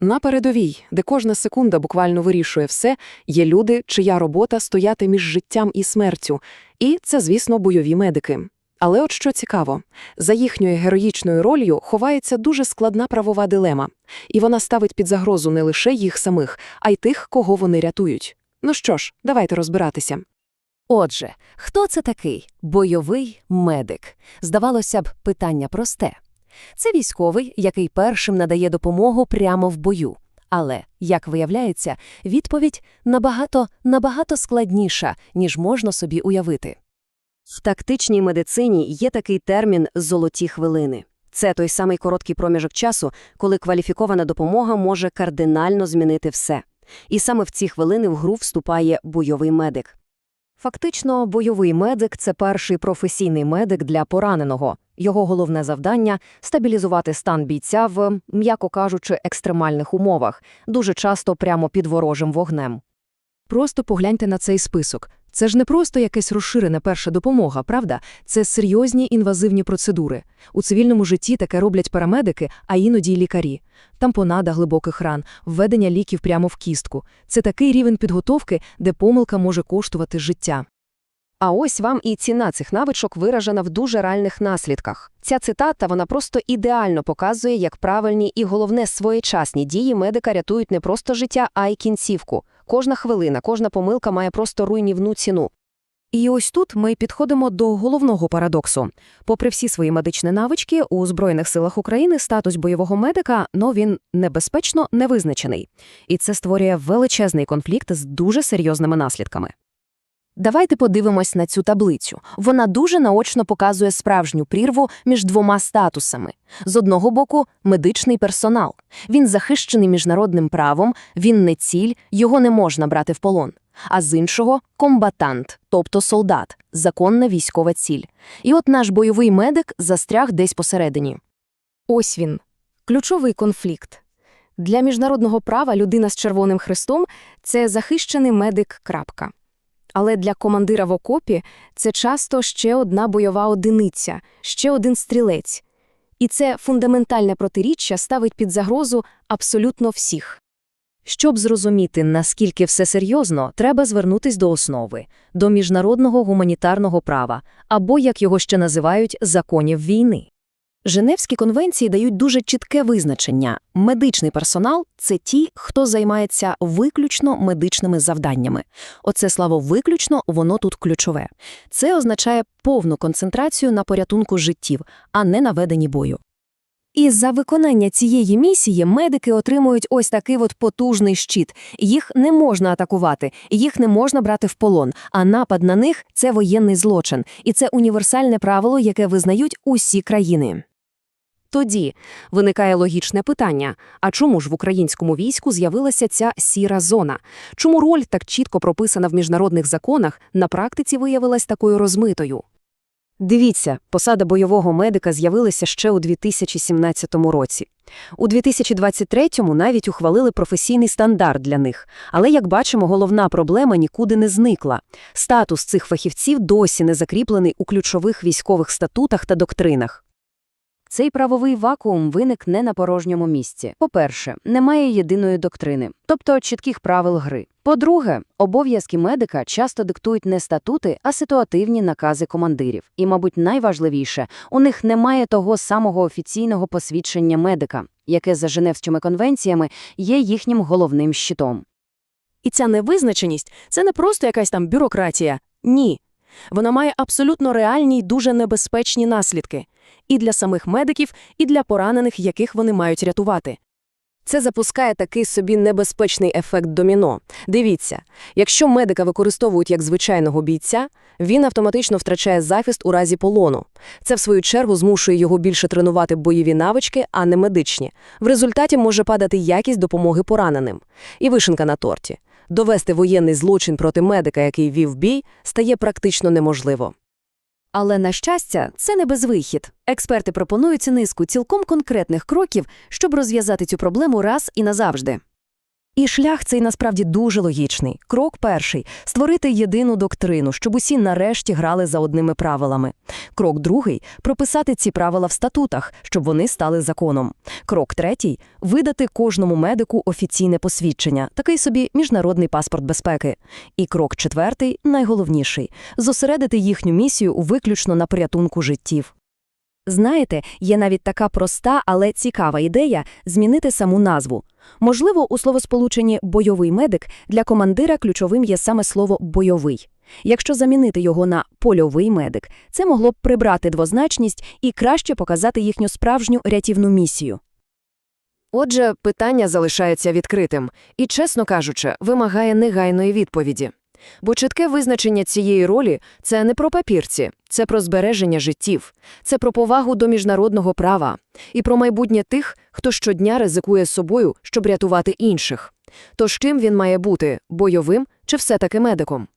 На передовій, де кожна секунда буквально вирішує все, є люди, чия робота стояти між життям і смертю. І це, звісно, бойові медики. Але от що цікаво, за їхньою героїчною ролью ховається дуже складна правова дилема, і вона ставить під загрозу не лише їх самих, а й тих, кого вони рятують. Ну що ж, давайте розбиратися. Отже, хто це такий бойовий медик? Здавалося б, питання просте. Це військовий, який першим надає допомогу прямо в бою. Але, як виявляється, відповідь набагато, набагато складніша, ніж можна собі уявити. В тактичній медицині є такий термін «золоті хвилини». Це той самий короткий проміжок часу, коли кваліфікована допомога може кардинально змінити все. І саме в ці хвилини в гру вступає бойовий медик. Фактично, бойовий медик – це перший професійний медик для пораненого. Його головне завдання – стабілізувати стан бійця в, м'яко кажучи, екстремальних умовах, дуже часто прямо під ворожим вогнем. Просто погляньте на цей список. Це ж не просто якась розширена перша допомога, правда? Це серйозні інвазивні процедури. У цивільному житті таке роблять парамедики, а іноді й лікарі. Тампонада глибоких ран, введення ліків прямо в кістку. Це такий рівень підготовки, де помилка може коштувати життя. А ось вам і ціна цих навичок виражена в дуже реальних наслідках. Ця цитата вона просто ідеально показує, як правильні і головне своєчасні дії медика рятують не просто життя, а й кінцівку. Кожна хвилина, кожна помилка має просто руйнівну ціну. І ось тут ми підходимо до головного парадоксу. Попри всі свої медичні навички, у Збройних силах України статус бойового медика, ну він небезпечно невизначений. І це створює величезний конфлікт з дуже серйозними наслідками. Давайте подивимось на цю таблицю. Вона дуже наочно показує справжню прірву між двома статусами. З одного боку, медичний персонал. Він захищений міжнародним правом, він не ціль, його не можна брати в полон. А з іншого комбатант, тобто солдат, законна військова ціль. І от наш бойовий медик застряг десь посередині. Ось він. Ключовий конфлікт. Для міжнародного права людина з Червоним Хрестом – це захищений медик. крапка. Але для командира в окопі це часто ще одна бойова одиниця, ще один стрілець. І це фундаментальне протиріччя ставить під загрозу абсолютно всіх. Щоб зрозуміти, наскільки все серйозно, треба звернутись до основи – до міжнародного гуманітарного права, або, як його ще називають, законів війни. Женевські конвенції дають дуже чітке визначення. Медичний персонал – це ті, хто займається виключно медичними завданнями. Оце слово «виключно» воно тут ключове. Це означає повну концентрацію на порятунку життів, а не на веденні бою. І за виконання цієї місії медики отримують ось такий от потужний щит. Їх не можна атакувати, їх не можна брати в полон, а напад на них – це воєнний злочин. І це універсальне правило, яке визнають усі країни. Тоді виникає логічне питання, а чому ж в українському війську з'явилася ця сіра зона? Чому роль, так чітко прописана в міжнародних законах, на практиці виявилась такою розмитою? Дивіться, посада бойового медика з'явилася ще у 2017 році. У 2023-му навіть ухвалили професійний стандарт для них. Але, як бачимо, головна проблема нікуди не зникла. Статус цих фахівців досі не закріплений у ключових військових статутах та доктринах. Цей правовий вакуум виник не на порожньому місці. По-перше, немає єдиної доктрини, тобто чітких правил гри. По-друге, обов'язки медика часто диктують не статути, а ситуативні накази командирів. І, мабуть, найважливіше, у них немає того самого офіційного посвідчення медика, яке за Женевськими конвенціями є їхнім головним щитом. І ця невизначеність – це не просто якась там бюрократія. Ні. Вона має абсолютно реальні й дуже небезпечні наслідки. І для самих медиків, і для поранених, яких вони мають рятувати. Це запускає такий собі небезпечний ефект доміно. Дивіться, якщо медика використовують як звичайного бійця, він автоматично втрачає захист у разі полону. Це, в свою чергу, змушує його більше тренувати бойові навички, а не медичні. В результаті може падати якість допомоги пораненим. І вишенка на торті. Довести воєнний злочин проти медика, який вів бій, стає практично неможливо. Але, на щастя, це не безвихід. Експерти пропонують низку цілком конкретних кроків, щоб розв'язати цю проблему раз і назавжди. І шлях цей насправді дуже логічний. Крок перший створити єдину доктрину, щоб усі нарешті грали за одними правилами. Крок другий прописати ці правила в статутах, щоб вони стали законом. Крок третій видати кожному медику офіційне посвідчення, такий собі міжнародний паспорт безпеки. І крок четвертий, найголовніший зосередити їхню місію виключно на порятунку життів. Знаєте, є навіть така проста, але цікава ідея змінити саму назву. Можливо, у словосполученні бойовий медик для командира ключовим є саме слово бойовий. Якщо замінити його на польовий медик, це могло б прибрати двозначність і краще показати їхню справжню рятівну місію. Отже, питання залишається відкритим і, чесно кажучи, вимагає негайної відповіді. Бо чітке визначення цієї ролі – це не про папірці, це про збереження життів, це про повагу до міжнародного права і про майбутнє тих, хто щодня ризикує собою, щоб рятувати інших. Тож ким він має бути – бойовим чи все-таки медиком?